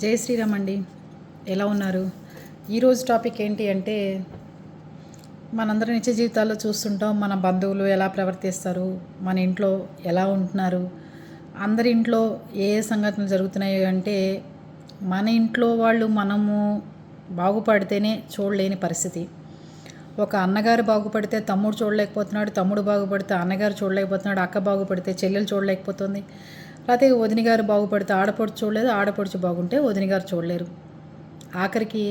జై శ్రీరామ్ అండి. ఎలా ఉన్నారు? ఈరోజు టాపిక్ ఏంటి అంటే మనందరం నిత్య జీవితాల్లో చూస్తుంటాం మన బంధువులు ఎలా ప్రవర్తిస్తారు మన ఇంట్లో ఎలా ఉంటున్నారు అందరి ఇంట్లో ఏ ఏ సంఘటనలు జరుగుతున్నాయి అంటే మన ఇంట్లో వాళ్ళు మనము బాగుపడితేనే చూడలేని పరిస్థితి. ఒక అన్నగారు బాగుపడితే తమ్ముడు చూడలేకపోతున్నాడు తమ్ముడు బాగుపడితే అన్నగారు చూడలేకపోతున్నాడు అక్క బాగుపడితే చెల్లెలు చూడలేకపోతుంది. లేకపోతే వదిన గారు బాగుపడితే ఆడపడుచు చూడలేదు ఆడపడుచు బాగుంటే వదిన గారు చూడలేరు. ఆఖరికి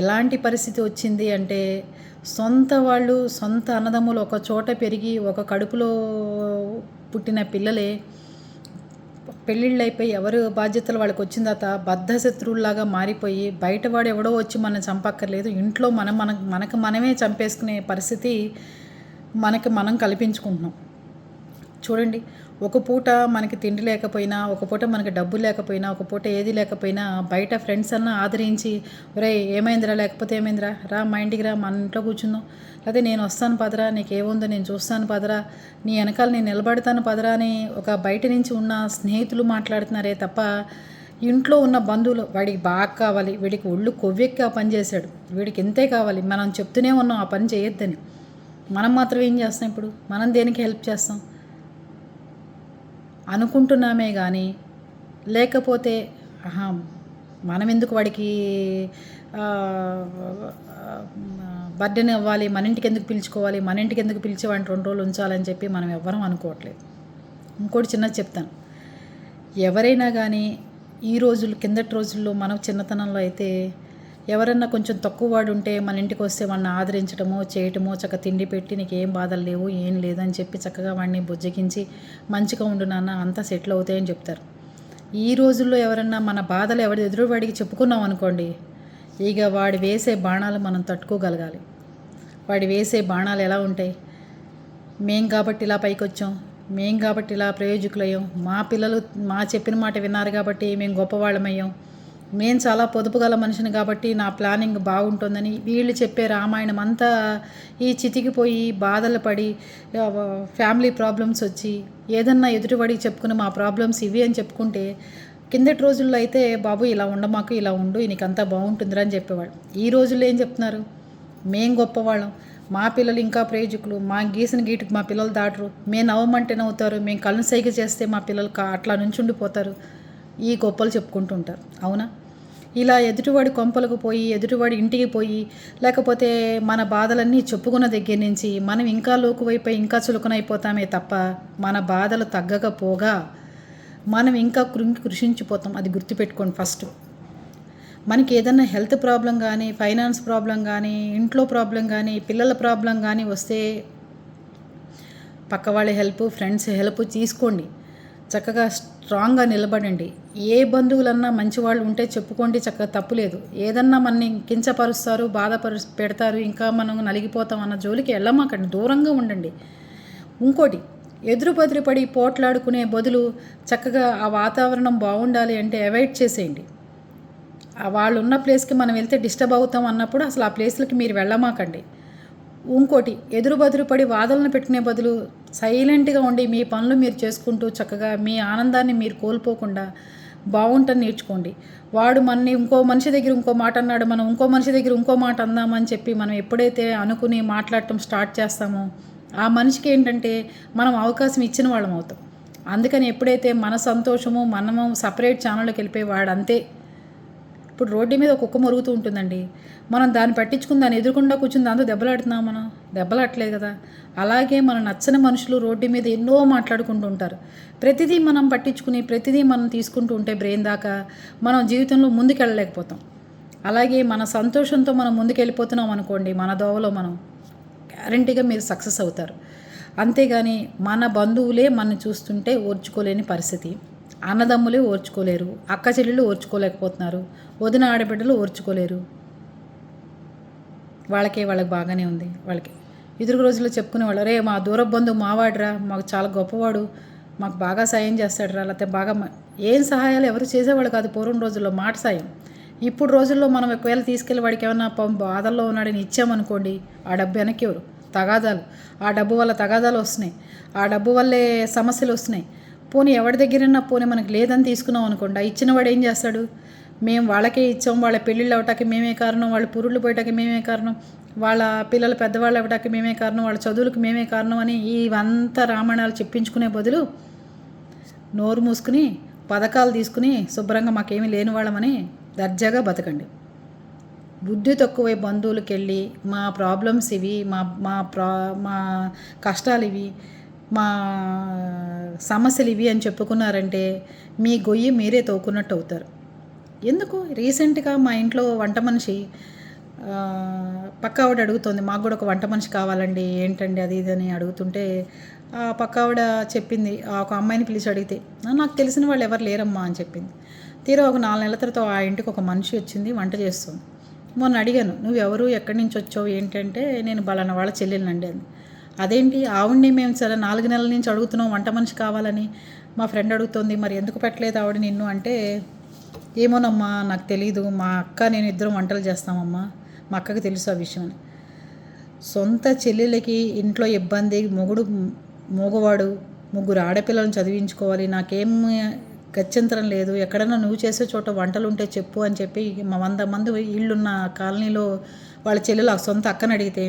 ఎలాంటి పరిస్థితి వచ్చింది అంటే సొంత వాళ్ళు సొంత అన్నదమ్ములు ఒక చోట పెరిగి ఒక కడుపులో పుట్టిన పిల్లలే పెళ్ళిళ్ళు అయిపోయి ఎవరు బాధ్యతలు వాళ్ళకి వచ్చిన తర్వాత బద్ధ శత్రువుల్లాగా మారిపోయి బయటవాడు ఎవడో వచ్చి మనం చంపక్కర్లేదు. ఇంట్లో మనం మన మనకు మనమే చంపేసుకునే పరిస్థితి మనకి మనం కల్పించుకుంటున్నాం. చూడండి ఒక పూట మనకి తిండి లేకపోయినా ఒక పూట మనకి డబ్బు లేకపోయినా ఒక పూట ఏది లేకపోయినా బయట ఫ్రెండ్స్ అన్న ఆదరించి ఒరే ఏమైందిరా? లేకపోతే ఏమైందిరా? రా మా ఇంటికి రా మన ఇంట్లో కూర్చుందాం. లేకపోతే నేను వస్తాను పదరా నీకు ఏముందో నేను చూస్తాను పదరా నీ వెనకాల నేను నిలబడతాను పదరా అని ఒక బయట నుంచి ఉన్న స్నేహితులు మాట్లాడుతున్నారే తప్ప ఇంట్లో ఉన్న బంధువులు వాడికి బాగా కావాలి వీడికి ఒళ్ళు కొవ్వెక్కి ఆ పని చేశాడు. వీడికి ఇంతే కావాలి మనం చెప్తూనే ఉన్నాం ఆ పని చేయొద్దని. మనం మాత్రం ఏం చేస్తాం ఇప్పుడు? మనం దేనికి హెల్ప్ చేస్తాం? అనుకుంటున్నామే కానీ లేకపోతే మనం ఎందుకు వాడికి బర్త్డేని ఇవ్వాలి మన ఇంటికి ఎందుకు పిలుచుకోవాలి మన ఇంటికి ఎందుకు పిలిచి వాడిని రెండు రోజులు ఉంచాలని చెప్పి మనం ఎవ్వరం అనుకోవట్లేదు. ఇంకోటి చిన్నది చెప్తాను. ఎవరైనా కానీ ఈ రోజులు కిందటి రోజుల్లో మనం చిన్నతనంలో అయితే ఎవరన్నా కొంచెం తక్కువ వాడు ఉంటే మన ఇంటికి వస్తే వాడిని ఆదరించడమో చేయటమో చక్క తిండి పెట్టి నీకు ఏం బాధలు లేవు ఏం లేదని చెప్పి చక్కగా వాడిని బుజ్జగించి మంచిగా ఉండు నాన్న అంతా సెటిల్ అవుతాయని చెప్తారు. ఈ రోజుల్లో ఎవరన్నా మన బాధలు ఎవరి ఎదురువాడికి చెప్పుకున్నాం అనుకోండి ఇక వాడు వేసే బాణాలు మనం తట్టుకోగలగాలి. వాడి వేసే బాణాలు ఎలా ఉంటాయి? మేం కాబట్టి ఇలా పైకి వచ్చాం మేం కాబట్టి ఇలా ప్రయోజకులయ్యాం మా పిల్లలు మా చెప్పిన మాట విన్నారు కాబట్టి మేము గొప్పవాళ్ళమయ్యాం నేను చాలా పొదుపు గల మనిషిని కాబట్టి నా ప్లానింగ్ బాగుంటుందని వీళ్ళు చెప్పే రామాయణం అంతా ఈ చితికిపోయి బాధలు పడి ఫ్యామిలీ ప్రాబ్లమ్స్ వచ్చి ఏదన్నా ఎదుటివాడికి చెప్పుకుని మా ప్రాబ్లమ్స్ ఇవి అని చెప్పుకుంటే కిందటి రోజుల్లో అయితే బాబు ఇలా ఉండమాకు ఇలా ఉండు నీకంతా బాగుంటుందిరా అని చెప్పేవాడు. ఈ రోజుల్లో ఏం చెప్తున్నారు? మేం గొప్పవాళ్ళం. మా పిల్లలు ఇంకా ప్రయోజకులు. మా గీసిన గీటుకు మా పిల్లలు దాటరు. మేము నవ్వమంటే నవ్వుతారు మేము కళ్ళు సైగ చేస్తే మా పిల్లలు అట్లా అట్లా నుంచుండిపోతారు. ఈ గొప్పలు చెప్పుకుంటుంటారు అవునా? ఇలా ఎదుటివాడి కొంపలకు పోయి ఎదుటివాడి ఇంటికి పోయి లేకపోతే మన బాధలన్నీ చెప్పుకున్న దగ్గర నుంచి మనం ఇంకా లోకువైపోయి ఇంకా చులకనైపోతామే తప్ప మన బాధలు తగ్గకపోగా మనం ఇంకా కృంగి కృషించిపోతాం. అది గుర్తుపెట్టుకోండి ఫస్ట్. మనకి ఏదైనా హెల్త్ ప్రాబ్లం కానీ ఫైనాన్స్ ప్రాబ్లం కానీ ఇంట్లో ప్రాబ్లం కానీ పిల్లల ప్రాబ్లం కానీ వస్తే పక్క వాళ్ళ హెల్ప్ ఫ్రెండ్స్ హెల్ప్ తీసుకోండి. చక్కగా స్ట్రాంగ్గా నిలబడండి. ఏ బంధువులన్నా మంచి వాళ్ళు ఉంటే చెప్పుకోండి చక్కగా తప్పులేదు ఏదన్నా మనని కించపరుస్తారు బాధపరు పెడతారు ఇంకా మనం నలిగిపోతాం అన్న జోలికి వెళ్ళమాకండి దూరంగా ఉండండి. ఇంకోటి ఎదురు పడి పోట్లాడుకునే బదులు చక్కగా ఆ వాతావరణం బాగుండాలి అంటే అవాయిడ్ చేసేయండి. వాళ్ళు ఉన్న ప్లేస్కి మనం వెళ్తే డిస్టర్బ్ అవుతాం అన్నప్పుడు అసలు ఆ ప్లేస్లకి మీరు వెళ్ళమాకండి. ఇంకోటి ఎదురు బదురు పడి వాదనలు పెట్టుకునే బదులు సైలెంట్గా ఉండి మీ పనులు మీరు చేసుకుంటూ చక్కగా మీ ఆనందాన్ని మీరు కోల్పోకుండా బాగుంటుంది నేర్చుకోండి. వాడు మనని ఇంకో మనిషి దగ్గర ఇంకో మాట అన్నాడు మనం ఇంకో మనిషి దగ్గర ఇంకో మాట అందామని చెప్పి మనం ఎప్పుడైతే అనుకుని మాట్లాడటం స్టార్ట్ చేస్తామో ఆ మనిషికి ఏంటంటే మనం అవకాశం ఇచ్చిన వాళ్ళం అవుతాం. అందుకని ఎప్పుడైతే మన సంతోషము మనము సపరేట్ ఛానల్లోకి వెళ్ళిపోయి వాడు అంతే ఇప్పుడు రోడ్డు మీద ఒక కుక్క మరుగుతూ ఉంటుందండి. మనం దాన్ని పట్టించుకుని దాన్ని ఎదురుకుండా కూర్చుని దాంతో దెబ్బలాడుతున్నాం మనం. దెబ్బలాడలేదు కదా. అలాగే మనం నచ్చని మనుషులు రోడ్డు మీద ఎన్నో మాట్లాడుకుంటూ ఉంటారు. ప్రతిదీ మనం పట్టించుకుని ప్రతిదీ మనం తీసుకుంటూ ఉంటే బ్రెయిన్ దాకా మనం జీవితంలో ముందుకెళ్ళలేకపోతాం. అలాగే మన సంతోషంతో మనం ముందుకెళ్ళిపోతున్నాం అనుకోండి మన దోవలో మనం గ్యారంటీగా మీరు సక్సెస్ అవుతారు. అంతేగాని మన బంధువులే మనం చూస్తుంటే ఓర్చుకోలేని పరిస్థితి. అన్నదమ్ములే ఓర్చుకోలేరు అక్క చెల్లెళ్ళు ఓర్చుకోలేకపోతున్నారు వదిన ఆడబిడ్డలు ఓర్చుకోలేరు. వాళ్ళకే వాళ్ళకి బాగానే ఉంది వాళ్ళకి. ఎదురు రోజుల్లో చెప్పుకునేవాళ్ళు రే మా దూర బంధువు మావాడురా మాకు చాలా గొప్పవాడు మాకు బాగా సాయం చేస్తాడురా లేకపోతే బాగా ఏం సహాయాలు ఎవరు చేసేవాడు కాదు పూర్వం రోజుల్లో మాట సాయం. ఇప్పుడు రోజుల్లో మనం ఒకవేళ తీసుకెళ్ళి వాడికి ఏమన్నా పాపం బాధల్లో ఉన్నాడని ఇచ్చామనుకోండి ఆ డబ్బు వెనక్కి ఎవరు? తగాదాలు. ఆ డబ్బు వల్ల తగాదాలు వస్తున్నాయి. ఆ డబ్బు వల్లే సమస్యలు వస్తున్నాయి. పోనీ ఎవరి దగ్గరన్నా పోనీ మనకి లేదని తీసుకున్నాం అనుకోండి ఇచ్చిన వాడు ఏం చేస్తాడు? మేము వాళ్ళకే ఇచ్చాం వాళ్ళ పెళ్ళిళ్ళు అవటానికి మేమే కారణం వాళ్ళ పురుళ్ళు పోయటానికి మేమే కారణం వాళ్ళ పిల్లలు పెద్దవాళ్ళు అవ్వటానికి మేమే కారణం వాళ్ళ చదువులకు మేమే కారణం అని ఇవంతా రామాయణాలు చెప్పించుకునే బదులు నోరు మూసుకుని పథకాలు తీసుకుని శుభ్రంగా మాకేమీ లేని వాళ్ళమని దర్జాగా బతకండి. బుద్ధి తక్కువై బంధువులకి వెళ్ళి మా ప్రాబ్లమ్స్ ఇవి మా మా ప్రా మా కష్టాలు ఇవి మా సమస్యలు ఇవి అని చెప్పుకున్నారంటే మీ గొయ్యి మీరే తోకున్నట్టు అవుతారు ఎందుకు? రీసెంట్గా మా ఇంట్లో వంట మనిషి పక్క ఆవిడ అడుగుతుంది మాకు కూడా ఒక వంట మనిషి కావాలండి ఏంటండి అది ఇది అని అడుగుతుంటే ఆ పక్క ఆవిడ చెప్పింది ఒక అమ్మాయిని పిలిచి అడిగితే నాకు తెలిసిన వాళ్ళు ఎవరు లేరమ్మా అని చెప్పింది. తీరా ఒక నాలుగు నెలల తర్వాత ఆ ఇంటికి ఒక మనిషి వచ్చింది వంట చేస్తుంది. మొన్న అడిగాను నువ్వు ఎవరు ఎక్కడి నుంచి వచ్చావు? ఏంటంటే నేను బలానా వాళ్ళ చెల్లెలండి అని అదేంటి? ఆవిడ్ని మేము సరే నాలుగు నెలల నుంచి అడుగుతున్నాం వంట మనిషి కావాలని. మా ఫ్రెండ్ అడుగుతోంది మరి ఎందుకు పెట్టలేదు ఆవిడ నిన్ను? అంటే ఏమోనమ్మా నాకు తెలీదు. మా అక్క నేను ఇద్దరం వంటలు చేస్తామమ్మా. మా అక్కకి తెలుసు ఆ విషయం అని. సొంత చెల్లెలకి ఇంట్లో ఇబ్బంది మొగుడు మగవాడు ముగ్గురు ఆడపిల్లలను చదివించుకోవాలి. నాకేం గత్యంతరం లేదు. ఎక్కడైనా నువ్వు చేసే చోట వంటలు ఉంటే చెప్పు అని చెప్పి మా వంద మంది ఇళ్ళున్న కాలనీలో వాళ్ళ చెల్లెలు ఆ సొంత అక్కని అడిగితే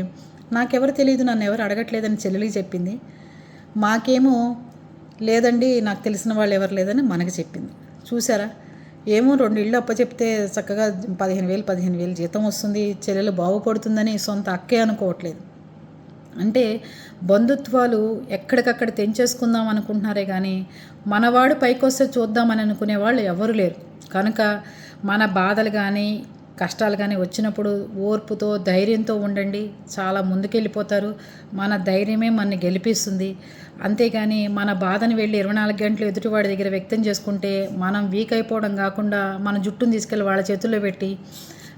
నాకెవరు తెలియదు నన్ను ఎవరు అడగట్లేదని చెల్లెలికి చెప్పింది. మాకేమో లేదండి నాకు తెలిసిన వాళ్ళు ఎవరు లేదని మనకి చెప్పింది. చూసారా ఏమో రెండు ఇళ్ళు అప్ప చెప్తే చక్కగా పదిహేను వేలు పదిహేను వేలు జీతం వస్తుంది చెల్లెలు బాగుపడుతుందని సొంత అక్కే అనుకోవట్లేదు. అంటే బంధుత్వాలు ఎక్కడికక్కడ తెంచేసుకుందాం అనుకుంటున్నారే కానీ మనవాడు పైకొస్తే చూద్దామని అనుకునే వాళ్ళు ఎవరు లేరు. కనుక మన బాధలు కానీ కష్టాలు కానీ వచ్చినప్పుడు ఓర్పుతో ధైర్యంతో ఉండండి. చాలా ముందుకెళ్ళిపోతారు. మన ధైర్యమే మనని గెలిపిస్తుంది. అంతేగాని మన బాధను వెళ్ళి ఇరవై నాలుగు గంటలు ఎదుటివాడి దగ్గర వ్యక్తం చేసుకుంటే మనం వీక్ అయిపోవడం కాకుండా మన జుట్టును తీసుకెళ్ళి వాళ్ళ చేతుల్లో పెట్టి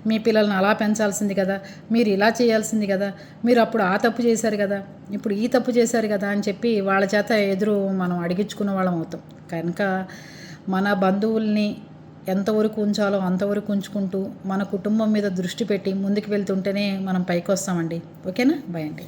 మీ పిల్లల్ని అలా పెంచాల్సింది కదా మీరు ఇలా చేయాల్సింది కదా మీరు అప్పుడు ఆ తప్పు చేశారు కదా ఇప్పుడు ఈ తప్పు చేశారు కదా అని చెప్పి వాళ్ళ చేత ఎదురు మనం అడిగించుకున్న వాళ్ళం అవుతాం. కనుక మన బంధువుల్ని ఎంతవరకు ఉంచాలో అంతవరకు ఉంచుకుంటూ మన కుటుంబం మీద దృష్టి పెట్టి ముందుకు వెళ్తుంటేనే మనం పైకి వస్తామండి. ఓకేనా? బాయ్ అండి.